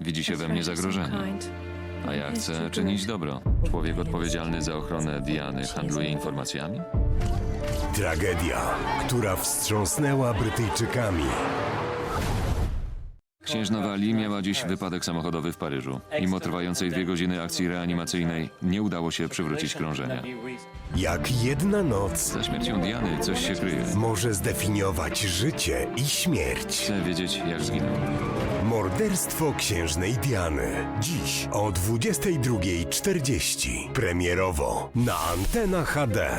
Widzi się we mnie zagrożenie. A ja chcę czynić dobro. Człowiek odpowiedzialny za ochronę Diany handluje informacjami? Tragedia, która wstrząsnęła Brytyjczykami. Księżna Wali miała dziś wypadek samochodowy w Paryżu. Mimo trwającej dwie godziny akcji reanimacyjnej nie udało się przywrócić krążenia. Jak jedna noc Za śmiercią Diany coś się kryje. może zdefiniować życie i śmierć. Chcę wiedzieć, jak zginął. Morderstwo księżnej Diany. Dziś o 22.40. Premierowo na Antena HD.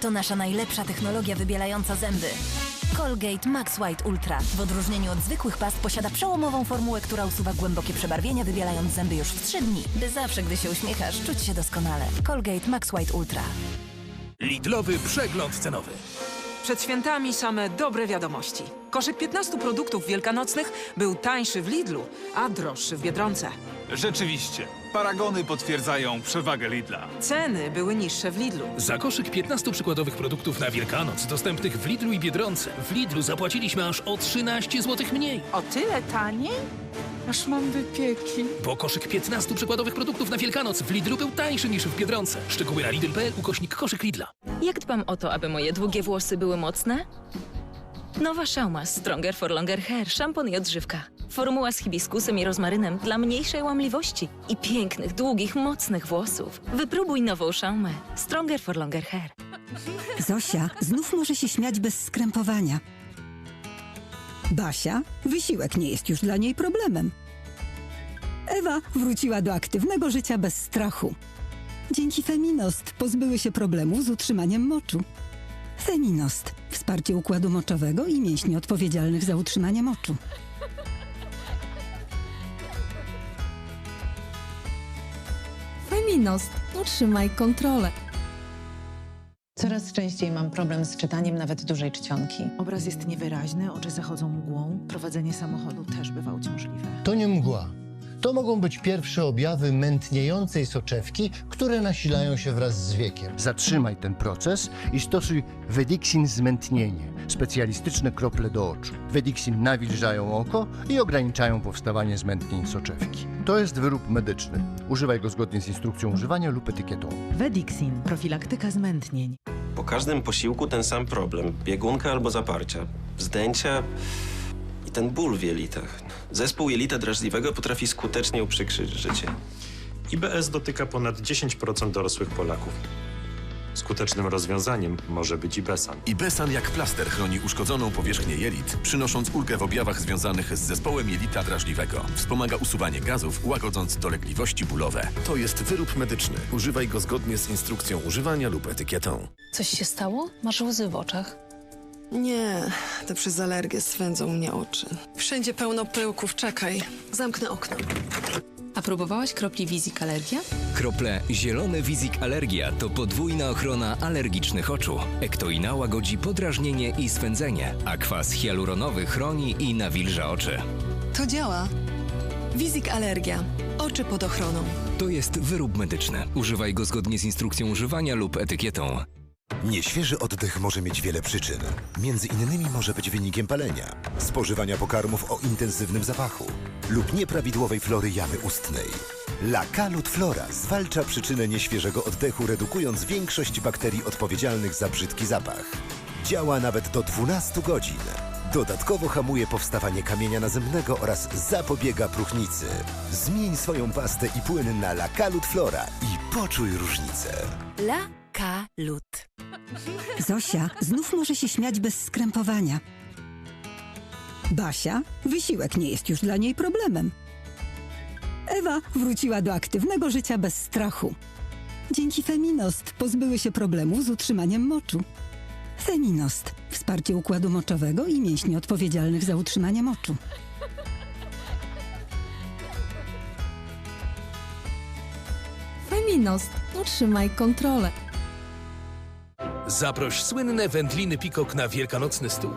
To nasza najlepsza technologia wybielająca zęby. Colgate Max White Ultra w odróżnieniu od zwykłych past posiada przełomową formułę, która usuwa głębokie przebarwienia, wybielając zęby już w 3 dni, by zawsze, gdy się uśmiechasz, czuć się doskonale. Colgate Max White Ultra. Lidlowy przegląd cenowy. Przed świętami same dobre wiadomości. Koszyk 15 produktów wielkanocnych był tańszy w Lidlu, a droższy w Biedronce. Rzeczywiście, paragony potwierdzają przewagę Lidla. Ceny były niższe w Lidlu. Za koszyk 15 przykładowych produktów na Wielkanoc, dostępnych w Lidlu i Biedronce, w Lidlu zapłaciliśmy aż o 13 zł mniej. O tyle taniej? Aż mam wypieki. Bo koszyk 15 przykładowych produktów na Wielkanoc w Lidlu był tańszy niż w Biedronce. Szczegóły na lidl.pl ukośnik koszyk Lidla. Jak dbam o to, aby moje długie włosy były mocne? Nowa Szauma Stronger for Longer Hair, szampon i odżywka. Formuła z hibiskusem i rozmarynem dla mniejszej łamliwości i pięknych, długich, mocnych włosów. Wypróbuj nową Szaumę Stronger for Longer Hair. Zosia znów może się śmiać bez skrępowania. Basia, wysiłek nie jest już dla niej problemem. Ewa wróciła do aktywnego życia bez strachu. Dzięki Feminost pozbyły się problemów z utrzymaniem moczu. Feminost wsparcie układu moczowego i mięśni odpowiedzialnych za utrzymanie moczu. Feminost, utrzymaj kontrolę. Coraz częściej mam problem z czytaniem nawet dużej czcionki. Obraz jest niewyraźny, oczy zachodzą mgłą, prowadzenie samochodu też bywa uciążliwe. To nie mgła. To mogą być pierwsze objawy mętniejącej soczewki, które nasilają się wraz z wiekiem. Zatrzymaj ten proces i stosuj Vedixin zmętnienie, specjalistyczne krople do oczu. Vedixin nawilżają oko i ograniczają powstawanie zmętnień soczewki. To jest wyrób medyczny. Używaj go zgodnie z instrukcją używania lub etykietą. Vedixin, profilaktyka zmętnień. Po każdym posiłku ten sam problem. Biegunka albo zaparcia. Zdęcia i ten ból w jelitach. Zespół jelita drażliwego potrafi skutecznie uprzykrzyć życie. IBS dotyka ponad 10% dorosłych Polaków. Skutecznym rozwiązaniem może być Ibesan. Ibesan jak plaster chroni uszkodzoną powierzchnię jelit, przynosząc ulgę w objawach związanych z zespołem jelita drażliwego. Wspomaga usuwanie gazów, łagodząc dolegliwości bólowe. To jest wyrób medyczny. Używaj go zgodnie z instrukcją używania lub etykietą. Coś się stało? Masz łzy w oczach. Nie, to przez alergię swędzą mnie oczy. Wszędzie pełno pyłków, czekaj. Zamknę okno. A próbowałaś kropli Wizik Alergia? Krople Zielone Wizik Alergia to podwójna ochrona alergicznych oczu. Ektoina łagodzi podrażnienie i swędzenie, a kwas hialuronowy chroni i nawilża oczy. To działa. Wizik alergia. Oczy pod ochroną. To jest wyrób medyczny. Używaj go zgodnie z instrukcją używania lub etykietą. Nieświeży oddech może mieć wiele przyczyn. Między innymi może być wynikiem palenia, spożywania pokarmów o intensywnym zapachu lub nieprawidłowej flory jamy ustnej. La Calut Flora zwalcza przyczynę nieświeżego oddechu, redukując większość bakterii odpowiedzialnych za brzydki zapach. Działa nawet do 12 godzin. Dodatkowo hamuje powstawanie kamienia nazemnego oraz zapobiega próchnicy. Zmień swoją pastę i płyn na La Calut Flora i poczuj różnicę. La Kalut. Zosia znów może się śmiać bez skrępowania. Basia, wysiłek nie jest już dla niej problemem. Ewa wróciła do aktywnego życia bez strachu. Dzięki Feminost pozbyły się problemów z utrzymaniem moczu. Feminost wsparcie układu moczowego i mięśni odpowiedzialnych za utrzymanie moczu. Feminost, utrzymaj kontrolę. Zaproś słynne wędliny pikok na wielkanocny stół.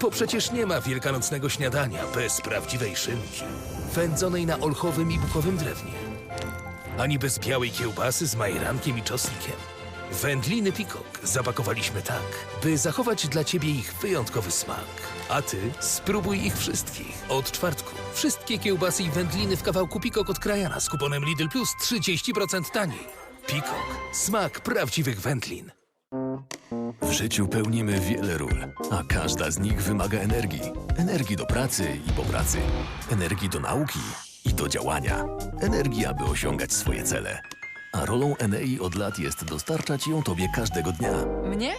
Bo przecież nie ma wielkanocnego śniadania bez prawdziwej szynki, wędzonej na olchowym i bukowym drewnie. Ani bez białej kiełbasy z majerankiem i czosnkiem. Wędliny Pikok zapakowaliśmy tak, by zachować dla ciebie ich wyjątkowy smak. A ty spróbuj ich wszystkich. Od czwartku wszystkie kiełbasy i wędliny w kawałku Pikok od Krajana z kuponem Lidl Plus 30% taniej. Pikok. Smak prawdziwych wędlin. W życiu pełnimy wiele ról, a każda z nich wymaga energii. Energii do pracy i po pracy. Energii do nauki i do działania. Energii, aby osiągać swoje cele. A rolą Enei od lat jest dostarczać ją tobie każdego dnia. Mnie?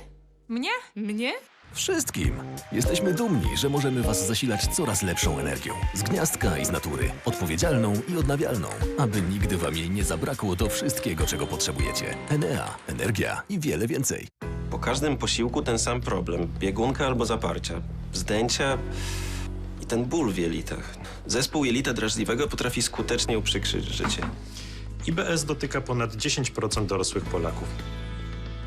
Mnie? Mnie? Wszystkim. Jesteśmy dumni, że możemy Was zasilać coraz lepszą energią. Z gniazdka i z natury. Odpowiedzialną i odnawialną. Aby nigdy Wam jej nie zabrakło do wszystkiego, czego potrzebujecie. Enea, energia i wiele więcej. Po każdym posiłku ten sam problem. Biegunka albo zaparcia. Zdęcia i ten ból w jelitach. Zespół jelita drażliwego potrafi skutecznie uprzykrzyć życie. IBS dotyka ponad 10% dorosłych Polaków.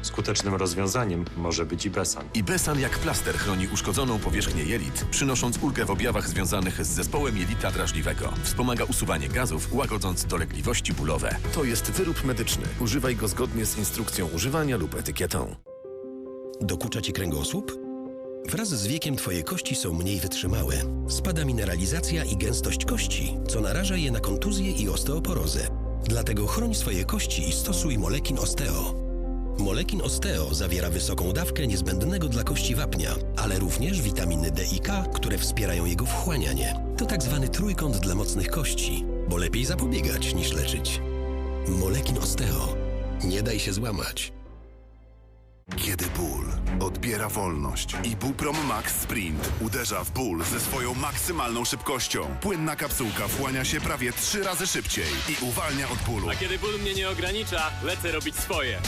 Skutecznym rozwiązaniem może być Ibesan. Ibesan jak plaster chroni uszkodzoną powierzchnię jelit, przynosząc ulgę w objawach związanych z zespołem jelita drażliwego. Wspomaga usuwanie gazów, łagodząc dolegliwości bólowe. To jest wyrób medyczny. Używaj go zgodnie z instrukcją używania lub etykietą. Dokucza ci kręgosłup? Wraz z wiekiem twoje kości są mniej wytrzymałe. Spada mineralizacja i gęstość kości, co naraża je na kontuzję i osteoporozę. Dlatego chroń swoje kości i stosuj Molekin Osteo. Molekin Osteo zawiera wysoką dawkę niezbędnego dla kości wapnia, ale również witaminy D i K, które wspierają jego wchłanianie. To tak zwany trójkąt dla mocnych kości, bo lepiej zapobiegać niż leczyć. Molekin Osteo. Nie daj się złamać. Kiedy ból odbiera wolność. Ibuprom Max Sprint uderza w ból ze swoją maksymalną szybkością. Płynna kapsułka wchłania się prawie trzy razy szybciej i uwalnia od bólu. A kiedy ból mnie nie ogranicza, lecę robić swoje.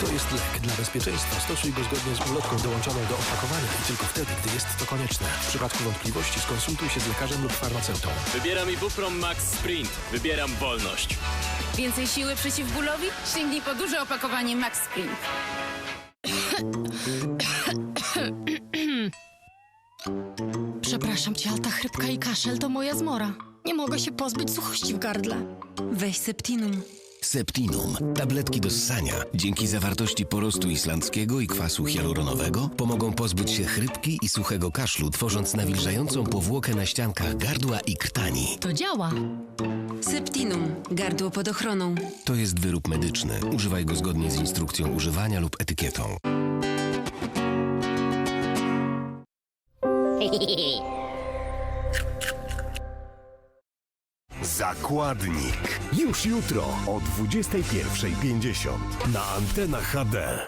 To jest lek dla bezpieczeństwa. Stosuj go zgodnie z ulotką dołączoną do opakowania i tylko wtedy, gdy jest to konieczne. W przypadku wątpliwości skonsultuj się z lekarzem lub farmaceutą. Wybieram Ibuprom Max Sprint. Wybieram wolność. Więcej siły przeciw bólowi? Sięgnij po duże opakowanie Max Sprint. Przepraszam cię, ale ta chrypka i kaszel to moja zmora. Nie mogę się pozbyć suchości w gardle. Weź Septinum. Septinum. Tabletki do ssania. Dzięki zawartości porostu islandzkiego i kwasu hialuronowego pomogą pozbyć się chrypki i suchego kaszlu, tworząc nawilżającą powłokę na ściankach gardła i krtani. To działa. Septinum. Gardło pod ochroną. To jest wyrób medyczny. Używaj go zgodnie z instrukcją używania lub etykietą. Zakładnik. Już jutro o 21.50 na antenach HD.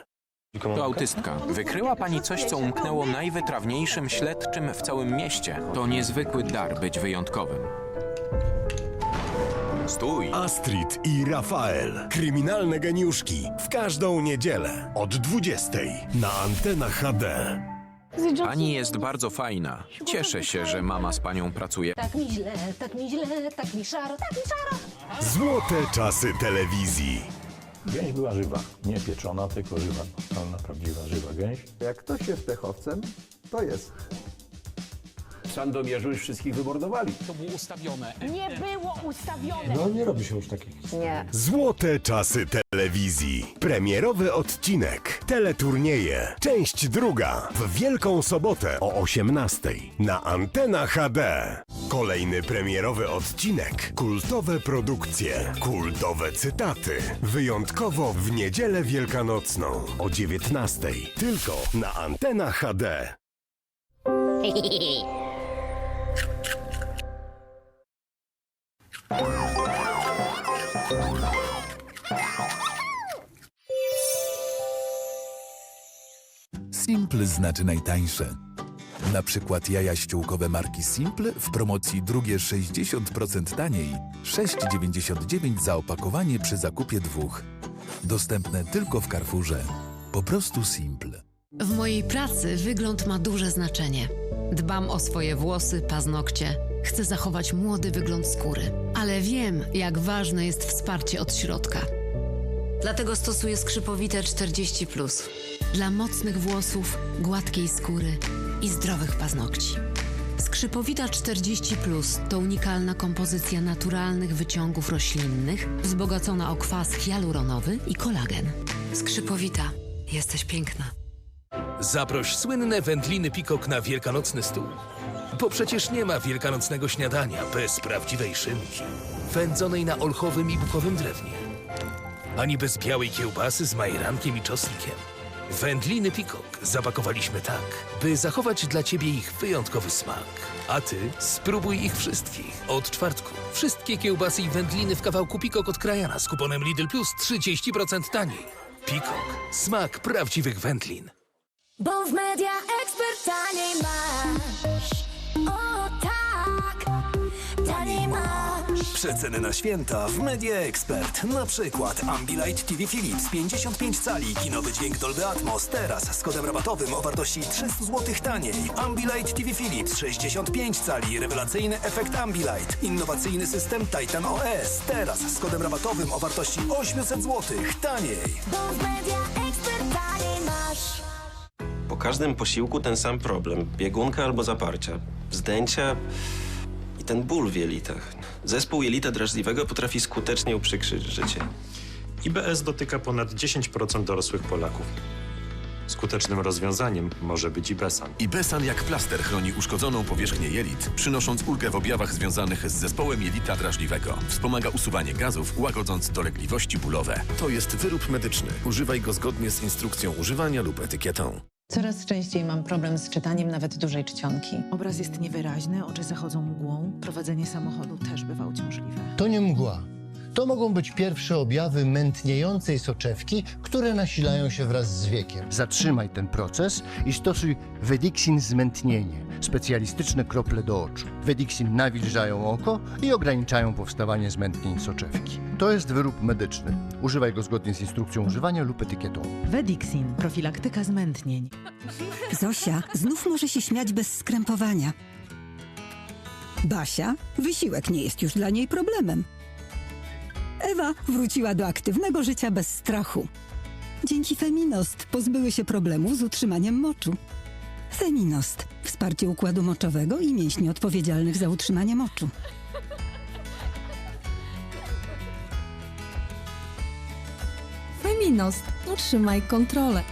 To autystka. Wykryła pani coś, co umknęło najwytrawniejszym śledczym w całym mieście. To niezwykły dar być wyjątkowym. Stój! Astrid i Rafael. Kryminalne geniuszki. W każdą niedzielę od 20.00 na antenach HD. Pani jest bardzo fajna. Cieszę się, że mama z panią pracuje. Tak mi źle, tak mi źle, tak mi szaro, tak mi szaro. Złote czasy telewizji. Gęś była żywa, nie pieczona, tylko żywa, pełna, prawdziwa, żywa gęś. Jak ktoś jest pechowcem, to jest. W Sandomierzu już wszystkich wymordowali. To było ustawione. Nie było ustawione. No nie robi się już takich. Nie. Złote czasy telewizji. Premierowy odcinek. Teleturnieje. Część druga. W Wielką Sobotę o 18.00 na Antena HD. Kolejny premierowy odcinek. Kultowe produkcje. Kultowe cytaty. Wyjątkowo w niedzielę wielkanocną o 19.00. Tylko na Antena HD. Simple znaczy najtańsze. Na przykład jaja ściółkowe marki Simple w promocji drugie 60% taniej, 6,99 za opakowanie przy zakupie dwóch. Dostępne tylko w Carrefourze. Po prostu Simple. W mojej pracy wygląd ma duże znaczenie. Dbam o swoje włosy, paznokcie. Chcę zachować młody wygląd skóry, ale wiem, jak ważne jest wsparcie od środka. Dlatego stosuję skrzypowite 40. Dla mocnych włosów, gładkiej skóry i zdrowych paznokci. Skrzypowita 40 to unikalna kompozycja naturalnych wyciągów roślinnych wzbogacona o kwas hialuronowy i kolagen. Skrzypowita, jesteś piękna. Zaproś słynne wędliny Pikok na wielkanocny stół. Bo przecież nie ma wielkanocnego śniadania bez prawdziwej szynki, wędzonej na olchowym i bukowym drewnie. Ani bez białej kiełbasy z majerankiem i czosnkiem. Wędliny Pikok zapakowaliśmy tak, by zachować dla Ciebie ich wyjątkowy smak. A Ty spróbuj ich wszystkich. Od czwartku wszystkie kiełbasy i wędliny w kawałku Pikok od Krajana z kuponem Lidl Plus 30% taniej. Pikok. Smak prawdziwych wędlin. Bo w Media Expert taniej masz. O tak, taniej masz. Przeceny na święta w Media Expert. Na przykład Ambilight TV Philips 55 cali, kinowy dźwięk Dolby Atmos. Teraz z kodem rabatowym o wartości 300 zł taniej. Ambilight TV Philips 65 cali, rewelacyjny efekt Ambilight. Innowacyjny system Titan OS. Teraz z kodem rabatowym o wartości 800 zł taniej. Bo w Media Expert taniej masz. Po każdym posiłku ten sam problem. Biegunka albo zaparcia. Wzdęcia i ten ból w jelitach. Zespół jelita drażliwego potrafi skutecznie uprzykrzyć życie. IBS dotyka ponad 10% dorosłych Polaków. Skutecznym rozwiązaniem może być Ibesan. Ibesan jak plaster chroni uszkodzoną powierzchnię jelit, przynosząc ulgę w objawach związanych z zespołem jelita drażliwego. Wspomaga usuwanie gazów, łagodząc dolegliwości bólowe. To jest wyrób medyczny. Używaj go zgodnie z instrukcją używania lub etykietą. Coraz częściej mam problem z czytaniem nawet dużej czcionki. Obraz jest niewyraźny, oczy zachodzą mgłą, prowadzenie samochodu też bywa uciążliwe. To nie mgła. To mogą być pierwsze objawy mętniejącej soczewki, które nasilają się wraz z wiekiem. Zatrzymaj ten proces i stosuj Vedixin zmętnienie, specjalistyczne krople do oczu. Vedixin nawilżają oko i ograniczają powstawanie zmętnień soczewki. To jest wyrób medyczny. Używaj go zgodnie z instrukcją używania lub etykietą. Vedixin, profilaktyka zmętnień. Zosia znów może się śmiać bez skrępowania. Basia, wysiłek nie jest już dla niej problemem. Ewa wróciła do aktywnego życia bez strachu. Dzięki Feminost pozbyły się problemów z utrzymaniem moczu. Feminost wsparcie układu moczowego i mięśni odpowiedzialnych za utrzymanie moczu. Feminost, utrzymaj kontrolę.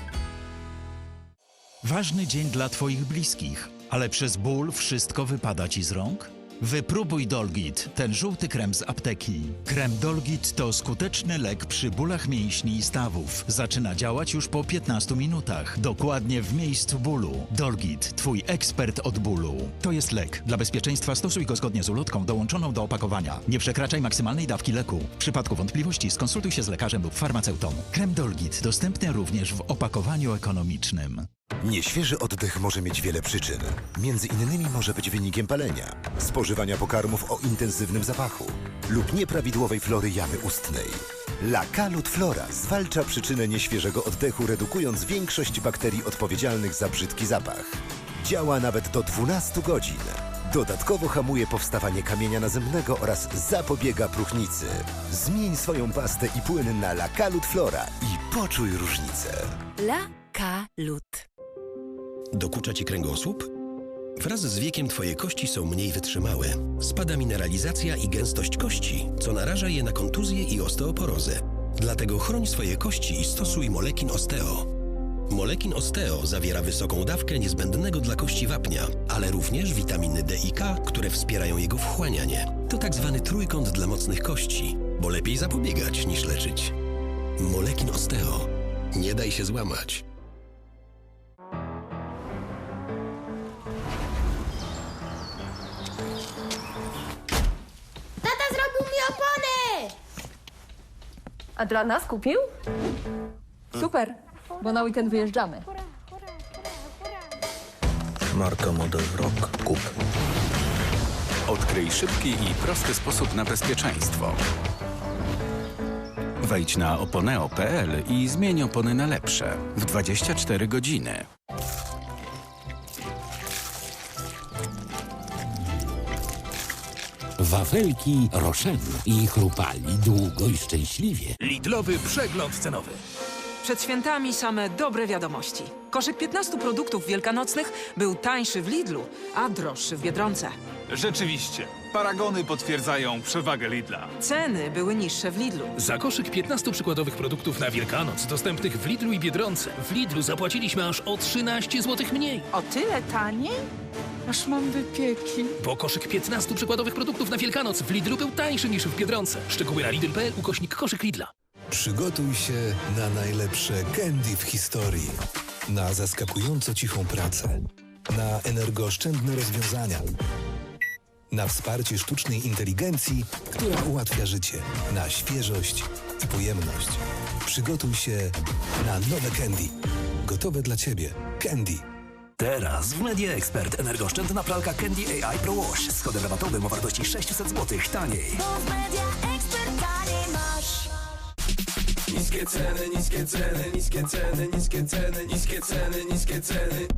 Ważny dzień dla Twoich bliskich, ale przez ból wszystko wypada Ci z rąk? Wypróbuj Dolgit, ten żółty krem z apteki. Krem Dolgit to skuteczny lek przy bólach mięśni i stawów. Zaczyna działać już po 15 minutach, dokładnie w miejscu bólu. Dolgit, Twój ekspert od bólu. To jest lek. Dla bezpieczeństwa stosuj go zgodnie z ulotką dołączoną do opakowania. Nie przekraczaj maksymalnej dawki leku. W przypadku wątpliwości skonsultuj się z lekarzem lub farmaceutą. Krem Dolgit dostępny również w opakowaniu ekonomicznym. Nieświeży oddech może mieć wiele przyczyn. Między innymi może być wynikiem palenia, spożywania pokarmów o intensywnym zapachu lub nieprawidłowej flory jamy ustnej. Lakalut Flora zwalcza przyczynę nieświeżego oddechu, redukując większość bakterii odpowiedzialnych za brzydki zapach. Działa nawet do 12 godzin. Dodatkowo hamuje powstawanie kamienia nazemnego oraz zapobiega próchnicy. Zmień swoją pastę i płyn na Lakalut Flora i poczuj różnicę. La Kalut. Dokucza ci kręgosłup? Wraz z wiekiem twoje kości są mniej wytrzymałe. Spada mineralizacja i gęstość kości, co naraża je na kontuzję i osteoporozę. Dlatego chroń swoje kości i stosuj Molekin Osteo. Molekin Osteo zawiera wysoką dawkę niezbędnego dla kości wapnia, ale również witaminy D i K, które wspierają jego wchłanianie. To tak zwany trójkąt dla mocnych kości, bo lepiej zapobiegać niż leczyć. Molekin Osteo. Nie daj się złamać. A dla nas kupił? Super, bo na weekend wyjeżdżamy. Marka Model Rock. Kup. Odkryj szybki i prosty sposób na bezpieczeństwo. Wejdź na oponeo.pl i zmień opony na lepsze w 24 godziny. Wafelki Rochen i chrupali długo i szczęśliwie. Lidlowy przegląd cenowy. Przed świętami same dobre wiadomości. Koszyk 15 produktów wielkanocnych był tańszy w Lidlu, a droższy w Biedronce. Rzeczywiście. Paragony potwierdzają przewagę Lidla. Ceny były niższe w Lidlu. Za koszyk 15 przykładowych produktów na Wielkanoc dostępnych w Lidlu i Biedronce. W Lidlu zapłaciliśmy aż o 13 zł mniej. O tyle taniej? Aż mam wypieki. Bo koszyk 15 przykładowych produktów na Wielkanoc w Lidlu był tańszy niż w Biedronce. Szczegóły na lidl.pl ukośnik koszyk Lidla. Przygotuj się na najlepsze candy w historii. Na zaskakująco cichą pracę. Na energooszczędne rozwiązania. Na wsparcie sztucznej inteligencji, która ułatwia życie. Na świeżość i pojemność. Przygotuj się na nowe candy. Gotowe dla Ciebie. Candy. Teraz w Media Expert energooszczędna pralka Candy AI Pro Wash z kodem rabatowym o wartości 600 zł taniej. Niskie ceny, niskie ceny, niskie ceny, niskie ceny, niskie ceny, niskie ceny.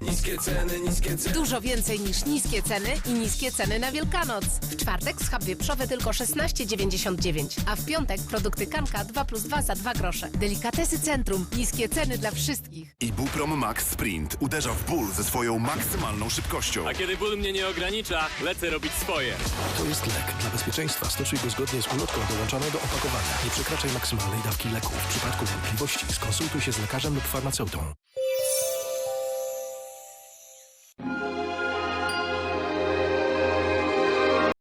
Niskie ceny, niskie ceny. Dużo więcej niż niskie ceny i niskie ceny na Wielkanoc. W czwartek schab wieprzowy tylko 16,99, a w piątek produkty Kanka 2 plus 2 za 2 grosze. Delikatesy Centrum. Niskie ceny dla wszystkich. Ibuprom Max Sprint uderza w ból ze swoją maksymalną szybkością. A kiedy ból mnie nie ogranicza, lecę robić swoje. To jest lek. Dla bezpieczeństwa stosuj go zgodnie z ulotką dołączoną do opakowania. Nie przekraczaj maksymalnej dawki leku. W przypadku wątpliwości skonsultuj się z lekarzem lub farmaceutą.